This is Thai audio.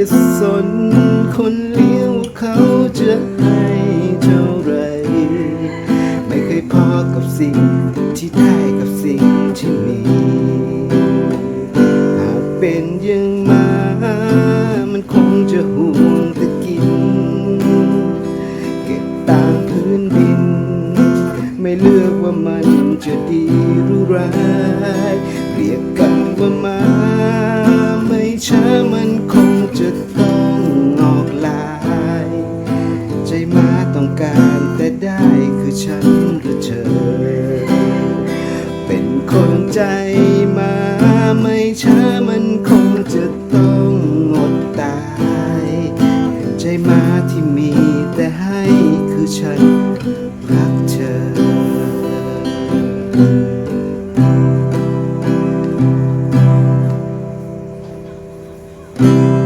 จะสนคนเลี้ยวเขาจะให้เท่าไร ไม่เคยพอกับสิ่งที่ได้กับสิ่งที่มีหากเป็นยังมา มันคงจะห่วงแต่กิน เก็บตามพื้นดิน ไม่เลือกว่ามันจะดีหรือร้าย มาต้องการแต่ได้คือฉันหรือเธอ เป็นคนใจมาไม่ช้ามันคงจะต้องอดตายใจมาที่มีแต่ให้คือฉันรักเธอเ